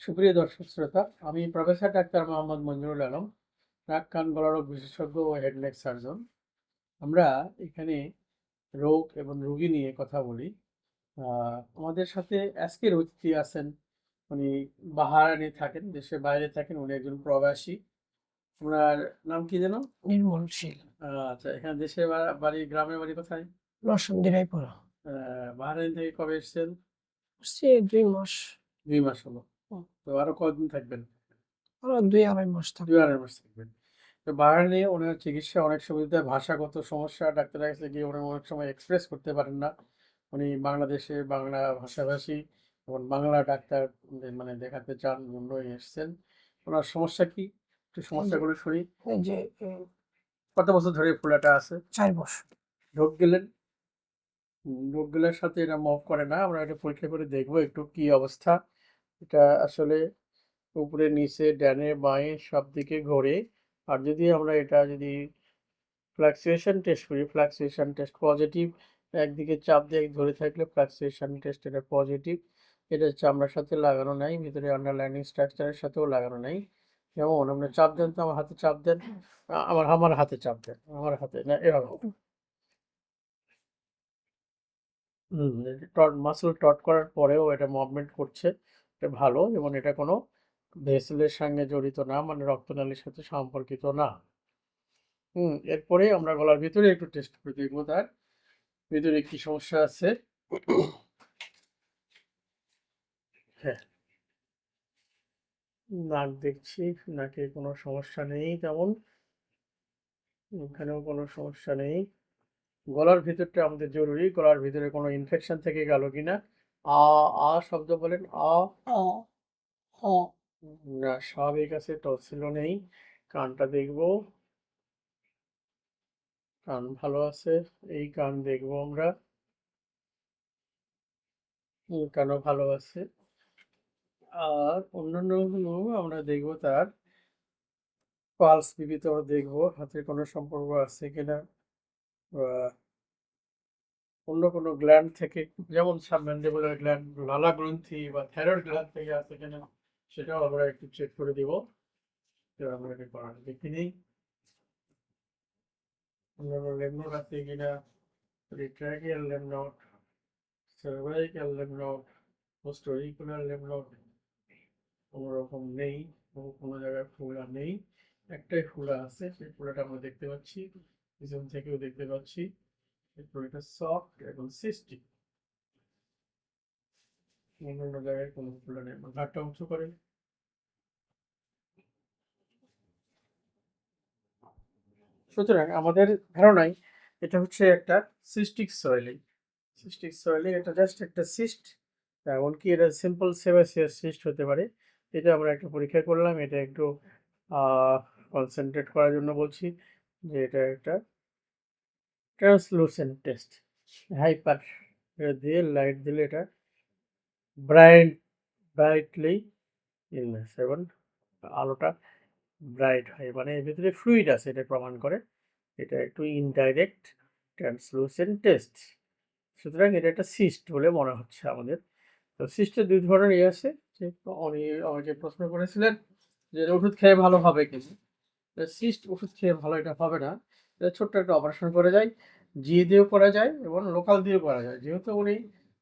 সুপ্রিয় দর্শক শ্রোতা আমি প্রফেসর ডাক্তার মোহাম্মদ মঞ্জুরুল আলম নাক কান গলারোগ বিশেষজ্ঞ ও হেড নেক সার্জন আমরা এখানে রোগ এবং রোগী নিয়ে কথা বলি। আমাদের সাথে আজকের অতিথি আছেন উনি বাহারানে থাকেন দেশের বাইরে থাকেন উনি একজন প্রবাসী। ওনার নাম কি যেন? নির্মল শীল। আচ্ছা এখানে দেশের বাড়ি গ্রামের বাড়ি কোথায়? নরসিংদী রায়পুরা বাহারাইন থেকে কবে এসেছেন? দুই মাস। দুই মাস হলো। তো আরও কতদিন থাকবেন? আরও দুই আড়াই মাস থাকবে। দুই আড়াই মাস থাকবেন। তো বাহারাইনে ওনার চিকিৎসা অনেক সুবিধা ভাষাগত সমস্যা ডাক্তারের কাছে গিয়ে উনি অনেক সময় এক্সপ্রেস করতে পারেন না। উনি বাংলাদেশে বাংলা ভাষাভাষী এবং বাংলা ডাক্তার মানে দেখাতে চান জন্য এসেছেন। ওনার সমস্যা কি? একটু সমস্যাগুলো শুনি। এই যে কত বছর ধরে ফোলাটা আছে? চার বছর। ঢোক গেলেন? ঢোক গেলের সাথে এটা মফ করে না। আমরা এটা পরীক্ষা করে দেখব একটু কি অবস্থা। এটা আসলে উপরে, নিচে, ডানে, বাঁয়ে সব দিকে ঘোরে। আর যদি আমরা এটা যদি ফ্লাকচুয়েশন টেস্ট করি ফ্লাকচুয়েশন টেস্ট পজিটিভ একদিকে চাপ দিয়ে ধরে থাকলে ফ্লাকচুয়েশন টেস্ট এটা পজিটিভ এটা চামড়ার সাথে লাগানো নাই, ভিতরে আন্ডারলাইনিং স্ট্রাকচারের সাথেও লাগানো নাই। যেমন আমরা চাপ দেন তো আমার হাতে চাপ দেন আমার আমার হাতে চাপ দেন, আমার হাতে, না এভাবে হুম টট মাসল টট করার পরেও এটা মুভমেন্ট করছে। এটা ভালো এবং এটা কোনো ভেসেলের সঙ্গে জড়িত না মানে রক্তনালীর সাথে সম্পর্কিত না। হুম, এরপরে আমরা গলার ভিতরে একটু টেস্ট করে দেখব তার ভিতরে কি সমস্যা আছে। হ্যাঁ। নাক দেখছি, নাকে কোনো সমস্যা নেই তেমন। এখানেও কোনো সমস্যা নেই। গলার ভিতরটা আমাদের জরুরি, গলার ভিতরে কোনো ইনফেকশন থেকে গেল কিনা? আ আ শব্দ বলেন আ। না স্বাভাবিক আছে টনসিলও নেই কানটা দেখব। কান ভালো আছে এই কান দেখব আমরা। কানও ভালো আছে। আর অন্যান্য আমরা দেখব তার পালস বিবিত দেখব হাতের কোনো সম্পর্ক আছে কিনা বা অন্য কোনো গ্ল্যান্ড থেকে, যেমন সাবম্যান্ডিবুলার গ্ল্যান্ড লালা গ্রন্থি বা থাইরয়েড গ্ল্যান্ড থেকে আছে কিনা, সেটাও আমরা একটু চেক করে দিব। আমরা এটা করার দেখি নেই। লেমনোড আছে কিনা রিট্রাকিয়াল লেমনোড সার্ভাইকাল লেমনোড পোস্টোরিকুলার লেমনোড কোনো রকম নেই, কোনো জায়গায় ফুলা নেই। একটাই ফুলা আছে, সেই ফুলাটা আমরা দেখতে পাচ্ছি, পিছন থেকেও দেখতে পাচ্ছি। এরপর এটা সফট এবং সিস্টিক অন্যান্য জায়গায় কোনো ফুলা নেই, আমার ঘাটটা উঁচু করেন সুতরাং আমাদের ধারণায় এটা হচ্ছে একটা সিস্টিক সয়েলিং সিস্টিক সয়েলিং এটা জাস্ট একটা সিস্ট এমনকি এটা সিম্পল সেবাসিয়াস সিস্ট হতে পারে। এটা আমরা একটা পরীক্ষা করলাম, এটা একটু কনসেন্ট্রেট করার জন্য বলছি যে এটা একটা ট্রান্সলুসেন্ট টেস্ট হাইপার দিয়ে লাইট দিলে এটা ব্রাইট ব্রাইটলি এবং আলোটা ব্রাইট হয় মানে এর ভিতরে ফ্লুইড আছে, এটা প্রমাণ করে। এটা একটু ইনডাইরেক্ট ট্রান্সলুসেন্ট টেস্ট সুতরাং এটা একটা সিস্ট বলে মনে হচ্ছে আমাদের। তো সিস্টের দুই ধরনের ইয়ে আছে, যে উনি আমাকে প্রশ্ন করেছিলেন যে ওষুধ খেয়ে ভালো হবে কিন্তু সিস্ট ওষুধ খেয়ে ভালো এটা হবে না। এটা ছোট্ট একটা অপারেশন করে যায় জি দিয়েও করা যায় এবং লোকাল দিয়েও করা যায়। যেহেতু উনি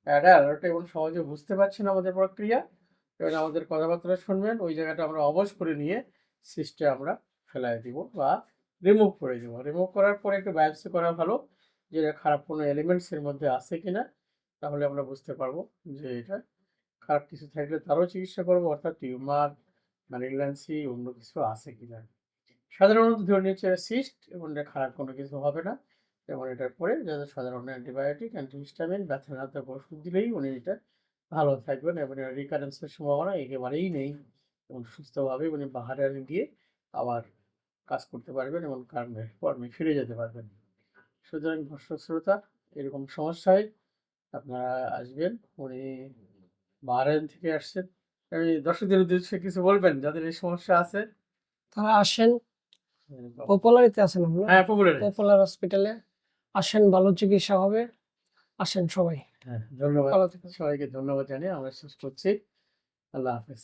অ্যাডাল্ট এবং সহজে বুঝতে পারছেন আমাদের প্রক্রিয়া এবং আমাদের কথাবার্তা শুনবেন, ওই জায়গাটা আমরা অবশ করে নিয়ে সিস্টে আমরা ফেলাই দিব বা রিমুভ করে দিব। রিমুভ করার পরে একটু বায়োপসি করা ভালো, যে খারাপ কোনো এলিমেন্টস এর মধ্যে আছে কিনা, তাহলে আমরা বুঝতে পারব যে এটা খারাপ কিছু থাকলে তারও চিকিৎসা করব, অর্থাৎ টিউমার ম্যালিগন্যান্সি অন্য কিছু আছে কিনা। সাধারণত ধরে নিচ্ছে সিস্ট এবং এটা খারাপ কোনো কিছু হবে না। এবং এটার পরে যাদের সাধারণ অ্যান্টিবায়োটিক অ্যান্টিহিস্টামিন ব্যথানাত্মক ওষুধ দিলেই উনি এটা ভালো থাকবেন এবং রিকারেন্সের সম্ভাবনা একেবারেই নেই। এবং সুস্থভাবে উনি বাহারে গিয়ে আবার কাজ করতে পারবেন এবং কর্মে কর্মে ফিরে যেতে পারবেন। সুতরাং দর্শক শ্রোতা, এরকম সমস্যায় আপনারা আসবেন, উনি বাহারাইন থেকে আসছেন। আমি দর্শকদের উদ্দেশ্যে কিছু বলবেন? যাদের এই সমস্যা আছে? তারা আসেন। পপুলারিতে আছেন আমরা হ্যাঁ পপুলার পপুলার হসপিটালে আসেন ভালো চিকিৎসা হবে আসেন সবাই। হ্যাঁ ধন্যবাদ। ভালো সবাইকে ধন্যবাদ জানিয়ে আমরা শেষ করছি। আল্লাহ হাফেজ।